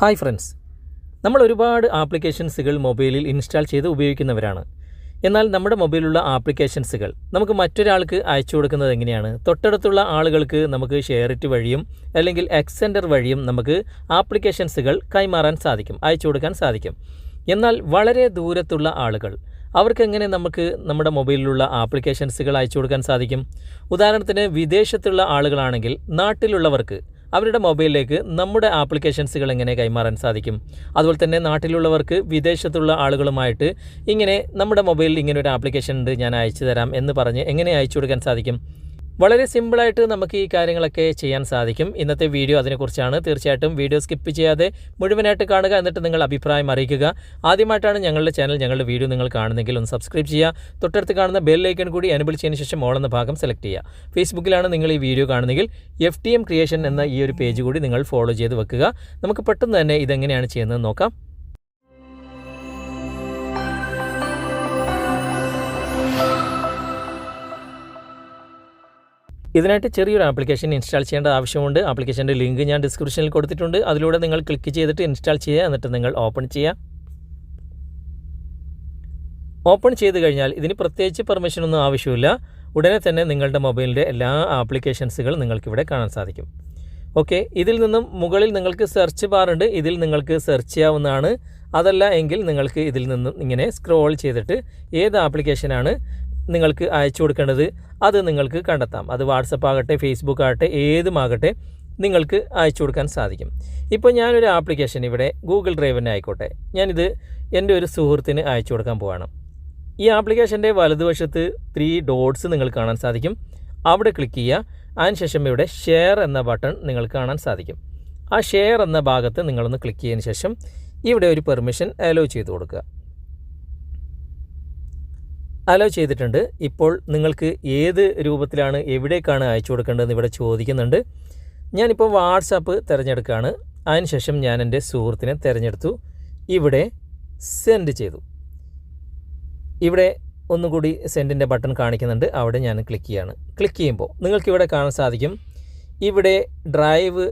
Hi friends. നമ്മൾ ഒരുപാട് ആപ്ലിക്കേഷൻസുകൾ മൊബൈലിൽ ഇൻസ്റ്റാൾ ചെയ്ത് ഉപയോഗിക്കുന്നവരാണ്. എന്നാൽ നമ്മുടെ മൊബൈലിലുള്ള ആപ്ലിക്കേഷൻസുകൾ നമുക്ക് മറ്റൊരാൾക്ക് അയച്ചു കൊടുക്കുന്നത് എങ്ങനെയാണ്? തൊട്ടടുത്തുള്ള ആളുകൾക്ക് നമുക്ക് ഷെയറിറ്റ് വഴിയും അല്ലെങ്കിൽ എക്സെൻഡർ വഴിയും നമുക്ക് ആപ്ലിക്കേഷൻസുകൾ കൈമാറാൻ സാധിക്കും അയച്ചു കൊടുക്കാൻ സാധിക്കും. എന്നാൽ വളരെ ദൂരത്തുള്ള ആളുകൾ അവർക്ക് എങ്ങനെ നമുക്ക് നമ്മുടെ മൊബൈലിലുള്ള ആപ്ലിക്കേഷൻസുകൾ അയച്ചു കൊടുക്കാൻ സാധിക്കും? ഉദാഹരണത്തിന് വിദേശത്തുള്ള ആളുകളാണെങ്കിൽ നാട്ടിലുള്ളവർക്ക് അവരുടെ മൊബൈലിലേക്ക് നമ്മുടെ ആപ്ലിക്കേഷൻസുകൾ എങ്ങനെ കൈമാറാൻ സാധിക്കും. അതുപോലെ തന്നെ നാട്ടിലുള്ളവർക്ക് വിദേശത്തുള്ള ആളുകളുമായിട്ട് ഇങ്ങനെ നമ്മുടെ മൊബൈലിൽ ഇങ്ങനെ ഒരു ആപ്ലിക്കേഷൻ ഉണ്ട് ഞാൻ അയച്ചു തരാം എന്ന് പറഞ്ഞ് എങ്ങനെ അയച്ചു കൊടുക്കാൻ സാധിക്കും? വളരെ സിമ്പിളായിട്ട് നമുക്ക് ഈ കാര്യങ്ങളൊക്കെ ചെയ്യാൻ സാധിക്കും. ഇന്നത്തെ വീഡിയോ അതിനെക്കുറിച്ചാണ്. തീർച്ചയായിട്ടും വീഡിയോ സ്കിപ്പ് ചെയ്യാതെ മുഴുവനായിട്ട് കാണുക എന്നിട്ട് നിങ്ങൾ അഭിപ്രായം അറിയിക്കുക. ആദ്യമായിട്ടാണ് ഞങ്ങളുടെ ചാനൽ ഞങ്ങളുടെ വീഡിയോ നിങ്ങൾ കാണുന്നെങ്കിൽ ഒന്ന് സബ്സ്ക്രൈബ് ചെയ്യുക. തൊട്ടടുത്ത് കാണുന്ന ബെൽ ഐക്കൺ കൂടി അനുബിൾ ചെയ്യുന്ന ശേഷം ഓൾ എന്ന ഭാഗം സെലക്ട് ചെയ്യുക. ഫേസ്ബുക്കിലാണ് നിങ്ങൾ ഈ വീഡിയോ കാണുന്നെങ്കിൽ എഫ് ക്രിയേഷൻ എന്ന ഈ ഒരു പേജ് കൂടി നിങ്ങൾ ഫോളോ ചെയ്ത് വെക്കുക. നമുക്ക് പെട്ടെന്ന് തന്നെ ഇതെങ്ങനെയാണ് ചെയ്യുന്നത് നോക്കാം. ഇതിനായിട്ട് ചെറിയൊരു ആപ്ലിക്കേഷൻ ഇൻസ്റ്റാൾ ചെയ്യേണ്ട ആവശ്യമുണ്ട്. ആപ്ലിക്കേഷന്റെ ലിങ്ക് ഞാൻ ഡിസ്ക്രിപ്ഷനിൽ കൊടുത്തിട്ടുണ്ട്. അതിലൂടെ നിങ്ങൾ ക്ലിക്ക് ചെയ്തിട്ട് ഇൻസ്റ്റാൾ ചെയ്യുക. എന്നിട്ട് നിങ്ങൾ ഓപ്പൺ ചെയ്യുക. ഓപ്പൺ ചെയ്ത് കഴിഞ്ഞാൽ ഇതിന് പ്രത്യേകിച്ച് പെർമിഷനൊന്നും ആവശ്യമില്ല. ഉടനെ തന്നെ നിങ്ങളുടെ മൊബൈലിന്റെ എല്ലാ ആപ്ലിക്കേഷൻസുകൾ നിങ്ങൾക്കിവിടെ കാണാൻ സാധിക്കും. ഓക്കെ ഇതിൽ നിന്നും മുകളിൽ നിങ്ങൾക്ക് സെർച്ച് ബാറുണ്ട് ഇതിൽ നിങ്ങൾക്ക് സെർച്ച് ചെയ്യാവുന്നതാണ്. അതല്ല എങ്കിൽ നിങ്ങൾക്ക് ഇതിൽ നിന്നും ഇങ്ങനെ സ്ക്രോൾ ചെയ്തിട്ട് ഏത് ആപ്ലിക്കേഷനാണ് നിങ്ങൾക്ക് അയച്ചു കൊടുക്കേണ്ടത് അത് നിങ്ങൾക്ക് കണ്ടെത്താം. അത് വാട്സപ്പ് ആകട്ടെ ഫേസ്ബുക്ക് ആകട്ടെ ഏതുമാകട്ടെ നിങ്ങൾക്ക് അയച്ചു കൊടുക്കാൻ സാധിക്കും. ഇപ്പോൾ ഞാനൊരു ആപ്ലിക്കേഷൻ ഇവിടെ ഗൂഗിൾ ഡ്രൈവിന് ആയിക്കോട്ടെ. ഞാനിത് എന്റെ ഒരു സുഹൃത്തിന് അയച്ചു കൊടുക്കാൻ പോവാണ്. ഈ ആപ്ലിക്കേഷന്റെ വലതുവശത്ത് ത്രീ ഡോട്ട്സ് നിങ്ങൾ കാണാൻ സാധിക്കും. അവിടെ ക്ലിക്ക് ചെയ്യുക. അതിനുശേഷം ഇവിടെ ഷെയർ എന്ന ബട്ടൺ നിങ്ങൾ കാണാൻ സാധിക്കും. ആ ഷെയർ എന്ന ഭാഗത്ത് നിങ്ങളൊന്ന് ക്ലിക്ക് ചെയ്തതിന് ശേഷം ഇവിടെ ഒരു പെർമിഷൻ അലോ ചെയ്ത് കൊടുക്കുക. അലോ ചെയ്തിട്ടുണ്ട്. ഇപ്പോൾ നിങ്ങൾക്ക് ഏത് രൂപത്തിലാണ് എവിടേക്കാണ് അയച്ചു കൊടുക്കേണ്ടതെന്ന് ഇവിടെ ചോദിക്കുന്നുണ്ട്. ഞാനിപ്പോൾ വാട്സാപ്പ് തിരഞ്ഞെടുക്കുകയാണ്. അതിനുശേഷം ഞാൻ എന്റെ സുഹൃത്തിനെ തിരഞ്ഞെടുത്തു. ഇവിടെ സെൻഡ് ചെയ്തു. ഇവിടെ ഒന്നുകൂടി സെൻഡിന്റെ ബട്ടൺ കാണിക്കുന്നുണ്ട്. അവിടെ ഞാൻ ക്ലിക്ക് ചെയ്യാണ്. ക്ലിക്ക് ചെയ്യുമ്പോൾ നിങ്ങൾക്കിവിടെ കാണാൻ സാധിക്കും. ഇവിടെ ഡ്രൈവ്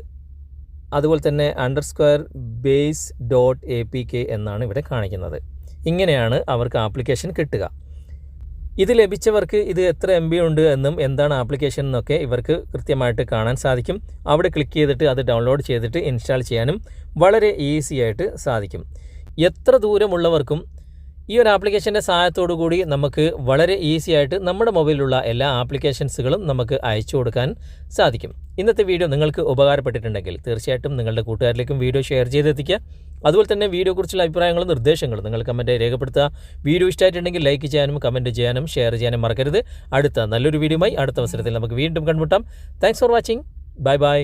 അതുപോലെ തന്നെ underscore base dot A P K എന്നാണ് ഇവിടെ കാണിക്കുന്നത്. ഇങ്ങനെയാണ് അവർക്ക് ആപ്ലിക്കേഷൻ കിട്ടുക. ഇത് ലഭിച്ചവർക്ക് ഇത് എത്ര എം ബി ഉണ്ട് എന്നും എന്താണ് ആപ്ലിക്കേഷൻ എന്നൊക്കെ ഇവർക്ക് കൃത്യമായിട്ട് കാണാൻ സാധിക്കും. അവിടെ ക്ലിക്ക് ചെയ്തിട്ട് അത് ഡൗൺലോഡ് ചെയ്തിട്ട് ഇൻസ്റ്റാൾ ചെയ്യാനും വളരെ ഈസി ആയിട്ട് സാധിക്കും. എത്ര ദൂരമുള്ളവർക്കും ഈ ഒരു ആപ്ലിക്കേഷന്റെ സഹായത്തോടു കൂടി നമുക്ക് വളരെ ഈസി ആയിട്ട് നമ്മുടെ മൊബൈലിലുള്ള എല്ലാ ആപ്ലിക്കേഷൻസുകളും നമുക്ക് അയച്ചു കൊടുക്കാൻ സാധിക്കും. ഇന്നത്തെ വീഡിയോ നിങ്ങൾക്ക് ഉപകാരപ്പെട്ടിട്ടുണ്ടെങ്കിൽ തീർച്ചയായിട്ടും നിങ്ങളുടെ കൂട്ടുകാരിലേക്കും വീഡിയോ ഷെയർ ചെയ്തെത്തിക്കുക. അതുപോലെ തന്നെ വീഡിയോയെക്കുറിച്ചുള്ള അഭിപ്രായങ്ങളും നിർദ്ദേശങ്ങളും നിങ്ങൾ കമന്റ് രേഖപ്പെടുത്തുക. വീഡിയോ ഇഷ്ടമായിട്ടുണ്ടെങ്കിൽ ലൈക്ക് ചെയ്യാനും കമന്റ് ചെയ്യാനും ഷെയർ ചെയ്യാനും മറക്കരുത്. അടുത്ത നല്ലൊരു വീഡിയോയുമായി അടുത്ത അവസരത്തിൽ നമുക്ക് വീണ്ടും കണ്ടുമുട്ടാം. Thanks for watching. Bye bye.